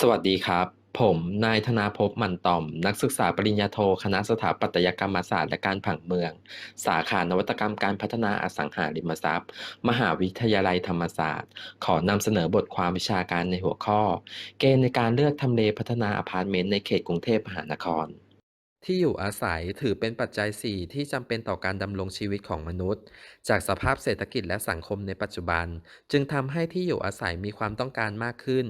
สวัสดีครับ ผมนายธนาภพมันต่อม นักศึกษาปริญญาโท คณะสถาปัตยกรรมศาสตร์และการผังเมือง สาขานวัตกรรมการพัฒนาอสังหาริมทรัพย์ มหาวิทยาลัยธรรมศาสตร์ ขอนำเสนอบทความวิชาการในหัวข้อ เกณฑ์ในการเลือกทำเลพัฒนาอพาร์ตเมนต์ในเขตกรุงเทพมหานคร ที่อยู่อาศัยถือเป็นปัจจัย 4 ที่จำเป็นต่อการดำรงชีวิตของมนุษย์ จากสภาพเศรษฐกิจและสังคมในปัจจุบัน จึงทำให้ที่อยู่อาศัยมีความต้องการมากขึ้น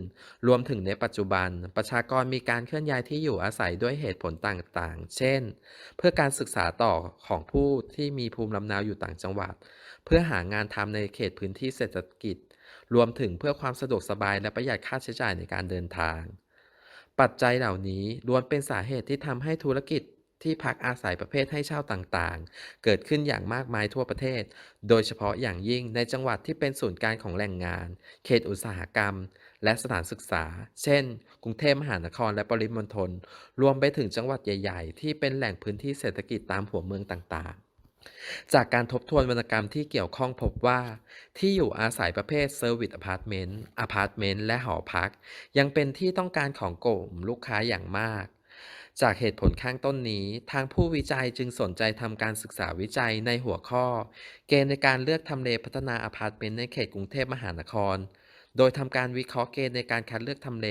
รวมถึงในปัจจุบัน ประชากรมีการเคลื่อนย้ายที่อยู่อาศัยด้วยเหตุผลต่างๆ เช่น เพื่อการศึกษาต่อของผู้ที่มีภูมิลำเนาอยู่ต่างจังหวัด เพื่อหางานทำในเขตพื้นที่เศรษฐกิจ รวมถึงเพื่อความสะดวกสบายและประหยัดค่าใช้จ่ายในการเดินทาง ปัจจัยเหล่านี้ล้วนเป็นสาเหตุที่ทำให้ธุรกิจที่พักอาศัยประเภทให้เช่าต่างๆ เกิดขึ้นอย่างมากมายทั่วประเทศ โดยเฉพาะอย่างยิ่งในจังหวัดที่เป็นศูนย์กลางของแหล่งงาน เขตอุตสาหกรรม และสถานศึกษา เช่น กรุงเทพมหานครและปริมณฑล รวมไปถึงจังหวัดใหญ่ ๆ ที่เป็นแหล่งพื้นที่เศรษฐกิจตามหัวเมืองต่างๆ จากการทบทวนวรรณกรรมที่เกี่ยวข้องพบว่า ที่อยู่อาศัยประเภทเซอร์วิสอพาร์ตเมนต์อพาร์ตเมนต์และหอพัก ยังเป็นที่ต้องการของกลุ่มลูกค้าอย่างมาก จากเหตุผลข้างต้นนี้ ทางผู้วิจัยจึงสนใจทำการศึกษาวิจัยในหัวข้อ เกณฑ์ในการเลือกทำเลพัฒนาอพาร์ตเมนต์ในเขตกรุงเทพมหานคร โดยทำการวิเคราะห์เกณฑ์ในการคัดเลือกทำเล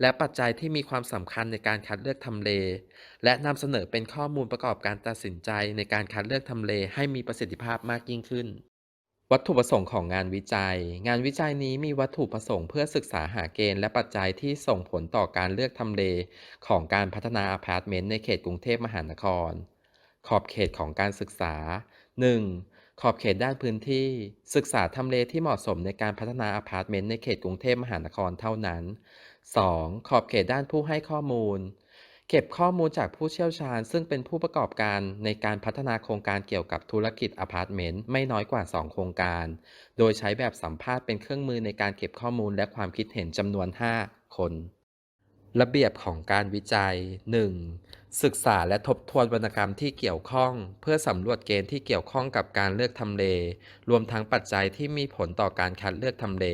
และปัจจัยที่มีความสำคัญในการคัดเลือกทำเล และนำเสนอเป็นข้อมูลประกอบการตัดสินใจในการคัดเลือกทำเลให้มีประสิทธิภาพมากยิ่งขึ้น วัตถุประสงค์ของงานวิจัย งานวิจัยนี้มีวัตถุประสงค์เพื่อศึกษาหาเกณฑ์และปัจจัยที่ส่งผลต่อการเลือกทำเล ของการพัฒนาอพาร์ตเมนต์ในเขตกรุงเทพมหานคร ขอบเขตของการศึกษา 1. ขอบเขตด้านพื้นที่ ศึกษาทำเลที่เหมาะสมในการพัฒนาอพาร์ตเมนต์ในเขตกรุงเทพมหานครเท่านั้น 2. ขอบเขตด้านผู้ให้ข้อมูล เก็บข้อมูลจากผู้เชี่ยวชาญ ซึ่งเป็นผู้ประกอบการในการพัฒนาโครงการเกี่ยวกับธุรกิจอพาร์ตเมนต์ไม่น้อยกว่า 2 โครงการ โดยใช้แบบสัมภาษณ์เป็นเครื่องมือในการเก็บข้อมูลและความคิดเห็นจำนวน 5 คน ระเบียบของการวิจัย 1. ศึกษาและทบทวนวรรณกรรมที่เกี่ยวข้อง เพื่อสำรวจเกณฑ์ที่เกี่ยวข้องกับการเลือกทำเล รวมทั้งปัจจัยที่มีผลต่อการคัดเลือกทำเล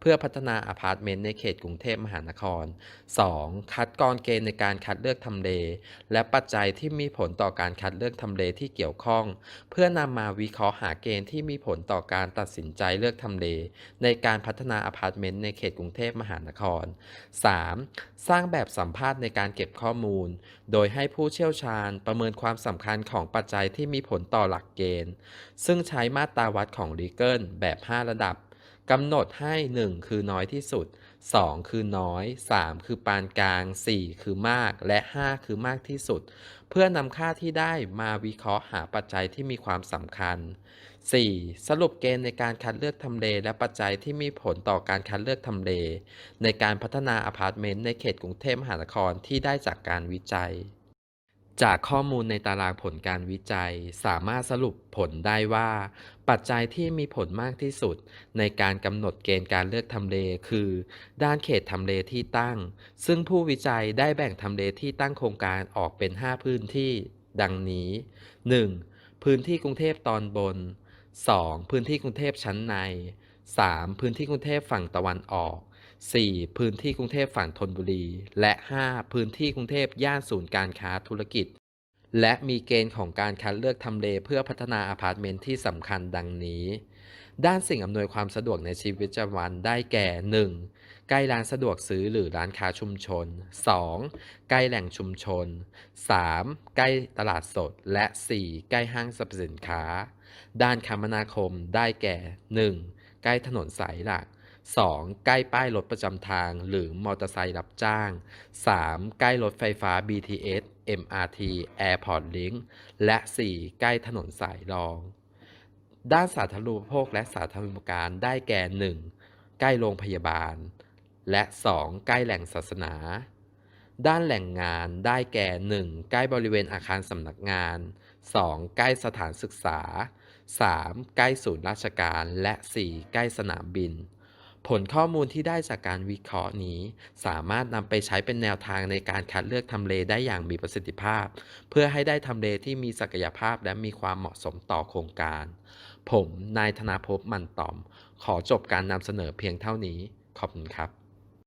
เพื่อพัฒนาอพาร์ตเมนต์ในเขตกรุงเทพมหานคร 2. คัดกรองเกณฑ์ในการคัดเลือกทำเล และปัจจัยที่มีผลต่อการคัดเลือกทำเลที่เกี่ยวข้อง เพื่อนำมาวิเคราะห์หาเกณฑ์ที่มีผลต่อการตัดสินใจเลือกทำเล ในการพัฒนาอพาร์ตเมนต์ในเขตกรุงเทพมหานคร 3. สร้างแบบสัมภาษณ์ในการเก็บข้อมูล โดยให้ผู้เชี่ยวชาญประเมินความสำคัญของปัจจัยที่มีผลต่อหลักเกณฑ์ ซึ่งใช้มาตราวัดของลีเกิลแบบ 5 ระดับกำหนดให้ 1 คือน้อยที่สุด 2 คือน้อย 3 คือปานกลาง 4 คือมาก และ 5 คือมากที่สุด เพื่อนำค่าที่ได้มาวิเคราะห์หาปัจจัยที่มีความสำคัญ 4. สรุปเกณฑ์ในการคัดเลือกทำเล และปัจจัยที่มีผลต่อการคัดเลือกทำเล ในการพัฒนาอพาร์ตเมนต์ในเขตกรุงเทพมหานครที่ได้จากการวิจัย จากข้อมูลในตารางผลการวิจัย สามารถสรุปผลได้ว่า ปัจจัยที่มีผลมากที่สุด ในการกำหนดเกณฑ์การเลือกทำเลคือ ด้านเขตทำเลที่ตั้ง ซึ่งผู้วิจัยได้แบ่งทำเลที่ตั้งโครงการออกเป็น 5 พื้นที่ ดังนี้ 1. พื้นที่กรุงเทพตอนบน 2. พื้นที่กรุงเทพชั้นใน 3. พื้นที่กรุงเทพฝั่งตะวันออก 4. พื้นที่กรุงเทพฝั่งธนบุรี และ 5. พื้นที่กรุงเทพย่านศูนย์การค้าธุรกิจ และมีเกณฑ์ของการคัดเลือกทำเลเพื่อพัฒนาอพาร์ตเมนต์ที่สำคัญดังนี้ ด้านสิ่งอำนวยความสะดวกในชีวิตประจำวันได้แก่ 1. ใกล้ร้านสะดวกซื้อหรือร้านค้าชุมชน 2. ใกล้แหล่งชุมชน 3. ใกล้ตลาดสด และ 4. ใกล้ห้างสรรพสินค้า ด้านคมนาคมได้แก่ 1. ใกล้ถนนสายหลัก 2. ใกล้ป้ายรถประจำทาง หรือมอเตอร์ไซค์รับจ้าง 3. ใกล้รถไฟฟ้า BTS MRT Airport Link และ 4. ใกล้ถนนสายรอง ด้านสาธารณูปโภคและสาธารณูปการได้แก่ 1. ใกล้โรงพยาบาล และ 2. ใกล้แหล่งศาสนา ด้านแหล่งงานได้แก่ 1. ใกล้บริเวณอาคารสำนักงาน 2. ใกล้สถานศึกษา 3. ใกล้ศูนย์ราชการ และ 4. ใกล้สนามบิน ผลข้อมูลที่ได้จากการวิเคราะห์นี้ สามารถนำไปใช้เป็นแนวทางในการคัดเลือกทำเลได้อย่างมีประสิทธิภาพ เพื่อให้ได้ทำเลที่มีศักยภาพและมีความเหมาะสมต่อโครงการ ผมนายธนาภพมันตอม ขอจบการนำเสนอเพียงเท่านี้ ขอบคุณครับ